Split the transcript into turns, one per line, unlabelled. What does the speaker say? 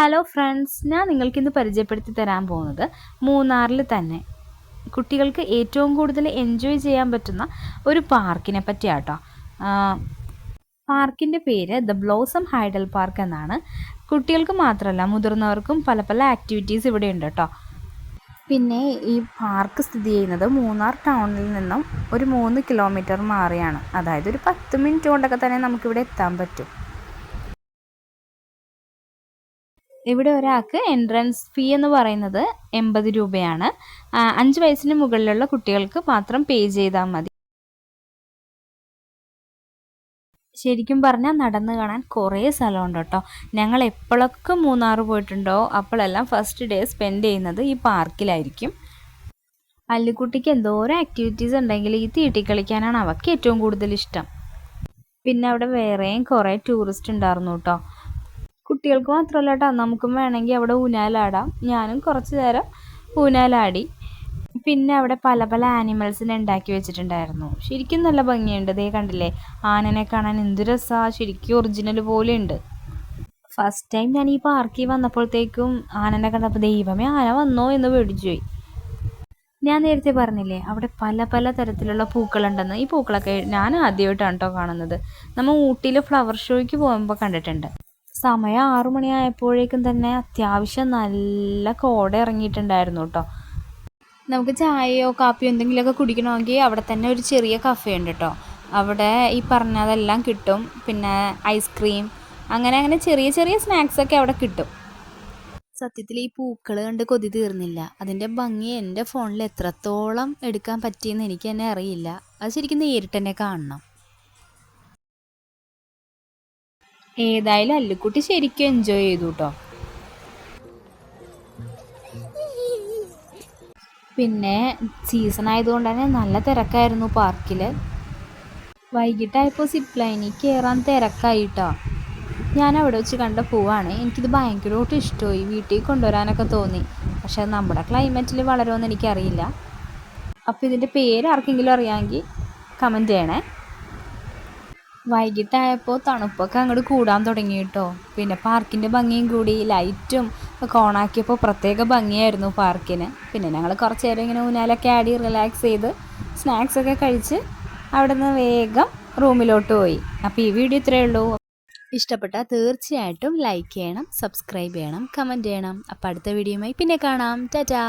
Hello friends ഞാൻ നിങ്ങൾക്കിന്ന് പരിചയപ്പെടുത്തി തരാൻ പോകുന്നത് മൂന്നാറിൽ തന്നെ. കുട്ടികൾക്ക് ഏറ്റവും കൂടുതൽ എൻജോയ് ചെയ്യാൻ പറ്റുന്ന ഒരു പാർക്കിനെ പറ്റിയാട്ടോ. പാർക്കിന്റെ പേര് ദ ബ്ലോസം ഹൈഡൽ പാർക്ക് എന്നാണ്. കുട്ടികൾക്ക് മാത്രമല്ല മുതിർന്നവർക്കും പല പല ആക്ടിവിറ്റീസ് ഇവിടെ ഉണ്ട് കേട്ടോ പിന്നെ ഈ പാർക്ക് സ്ഥിതി ചെയ്യുന്നത് മൂന്നാർ ടൗണിൽ നിന്നും ഒരു മൂന്ന് കിലോമീറ്റർ മാറിയാണ്. അതായത് ഒരു പത്ത് മിനിറ്റ് കൊണ്ടൊക്കെ തന്നെ നമുക്കിവിടെ എത്താൻ പറ്റും. ഇവിടെ ഒരാൾക്ക് എൻട്രൻസ് ഫീ എന്ന് പറയുന്നത് എൺപത് രൂപയാണ്. അഞ്ച് വയസ്സിന് മുകളിലുള്ള കുട്ടികൾക്ക് മാത്രം പേ ചെയ്താൽ മതി. ശരിക്കും പറഞ്ഞാൽ നടന്നു കാണാൻ കുറേ സ്ഥലമുണ്ട് കേട്ടോ. ഞങ്ങൾ എപ്പോഴൊക്കെ മൂന്നാർ പോയിട്ടുണ്ടോ അപ്പോഴെല്ലാം ഫസ്റ്റ് ഡേ സ്പെൻഡ് ചെയ്യുന്നത് ഈ പാർക്കിലായിരിക്കും. അല്ലിക്കുട്ടിക്ക് എന്തോരം ആക്ടിവിറ്റീസ് ഉണ്ടെങ്കിൽ ഈ തീട്ടി കളിക്കാനാണ് അവൾക്ക് ഏറ്റവും കൂടുതൽ ഇഷ്ടം. പിന്നെ അവിടെ വേറെയും കുറേ ടൂറിസ്റ്റ് ഉണ്ടായിരുന്നു കേട്ടോ. കുട്ടികൾക്ക് മാത്രമല്ല കേട്ടോ നമുക്കും വേണമെങ്കിൽ അവിടെ ഊനാലാടാം ഞാനും കുറച്ച് നേരം ഊനാലാടി പിന്നെ അവിടെ പല പല ആനിമൽസിനെ ഉണ്ടാക്കി വെച്ചിട്ടുണ്ടായിരുന്നു. ശരിക്കും നല്ല ഭംഗിയുണ്ട്. ദേ കണ്ടില്ലേ ആനനെ കാണാൻ എന്ത് രസമാണ് ശരിക്കും ഒറിജിനൽ പോലെ ഉണ്ട് ഫസ്റ്റ് ടൈം ഞാൻ ഈ പാർക്കിൽ വന്നപ്പോഴത്തേക്കും ആനനെ കണ്ടപ്പോൾ ദൈവമേ ആന വന്നോ എന്ന് പേടിച്ചു പോയി. ഞാൻ നേരത്തെ പറഞ്ഞില്ലേ അവിടെ പല പല തരത്തിലുള്ള പൂക്കളുണ്ടെന്ന്. ഈ പൂക്കളൊക്കെ ഞാൻ ആദ്യമായിട്ടാണ് കേട്ടോ കാണുന്നത്. നമ്മൾ ഊട്ടിയിൽ ഫ്ലവർ ഷോയ്ക്ക് പോകുമ്പോൾ കണ്ടിട്ടുണ്ട്. സമയം ആറു മണിയായപ്പോഴേക്കും തന്നെ അത്യാവശ്യം നല്ല കോട ഇറങ്ങിയിട്ടുണ്ടായിരുന്നു കേട്ടോ നമുക്ക് ചായയോ കാപ്പിയോ എന്തെങ്കിലുമൊക്കെ കുടിക്കണമെങ്കിൽ അവിടെ തന്നെ ഒരു ചെറിയ കഫേ ഉണ്ട് കേട്ടോ അവിടെ ഈ പറഞ്ഞതെല്ലാം കിട്ടും. പിന്നെ ഐസ്ക്രീം അങ്ങനെ അങ്ങനെ ചെറിയ ചെറിയ സ്നാക്സൊക്കെ അവിടെ കിട്ടും. സത്യത്തിൽ ഈ പൂക്കൾ കണ്ട് കൊതി തീർന്നില്ല. അതിന്റെ ഭംഗി എന്റെ ഫോണിൽ എത്രത്തോളം എടുക്കാൻ പറ്റിയെന്ന് എനിക്ക് തന്നെ അറിയില്ല. അത് ശരിക്കും നേരിട്ട് തന്നെ കാണണം. ഏതായാലും അല്ലുക്കുട്ടി ശരിക്കും എൻജോയ് ചെയ്തു കേട്ടോ പിന്നെ സീസൺ ആയതുകൊണ്ട് തന്നെ നല്ല തിരക്കായിരുന്നു പാർക്കിൽ വൈകിട്ടായപ്പോൾ സിപ്പ് ലൈനിൽ കയറാൻ തിരക്കായിട്ടോ. ഞാൻ അവിടെ വെച്ച് കണ്ട പൂവാണ്. എനിക്കിത് ഭയങ്കരമായിട്ട് ഇഷ്ടമായി. വീട്ടിൽ കൊണ്ടുവരാനൊക്കെ തോന്നി. പക്ഷെ നമ്മുടെ ക്ലൈമറ്റിൽ വളരുമെന്ന് എനിക്കറിയില്ല. അപ്പോൾ ഇതിന്റെ പേര് ആർക്കെങ്കിലും അറിയാമെങ്കിൽ കമന്റ് ചെയ്യണേ. വൈകിട്ടായപ്പോൾ തണുപ്പൊക്കെ അങ്ങോട്ട് കൂടാൻ തുടങ്ങി കേട്ടോ. പിന്നെ പാർക്കിന്റെ ഭംഗിയും കൂടി ലൈറ്റും ഒക്കെ ഓണാക്കിയപ്പോൾ പ്രത്യേക ഭംഗിയായിരുന്നു പാർക്കിന്. പിന്നെ ഞങ്ങൾ കുറച്ച് നേരം ഇങ്ങനെ ഊനാലൊക്കെ ആടി റിലാക്സ് ചെയ്ത് സ്നാക്സ് ഒക്കെ കഴിച്ച് അവിടെ നിന്ന് വേഗം റൂമിലോട്ട് പോയി. അപ്പോൾ ഈ വീഡിയോ ഇത്രയേ ഉള്ളൂ. ഇഷ്ടപ്പെട്ടാൽ തീർച്ചയായിട്ടും ലൈക്ക് ചെയ്യണം സബ്സ്ക്രൈബ് ചെയ്യണം കമന്റ് ചെയ്യണം. അപ്പോൾ അടുത്ത വീഡിയോയുമായി പിന്നെ കാണാം. ടാറ്റാ!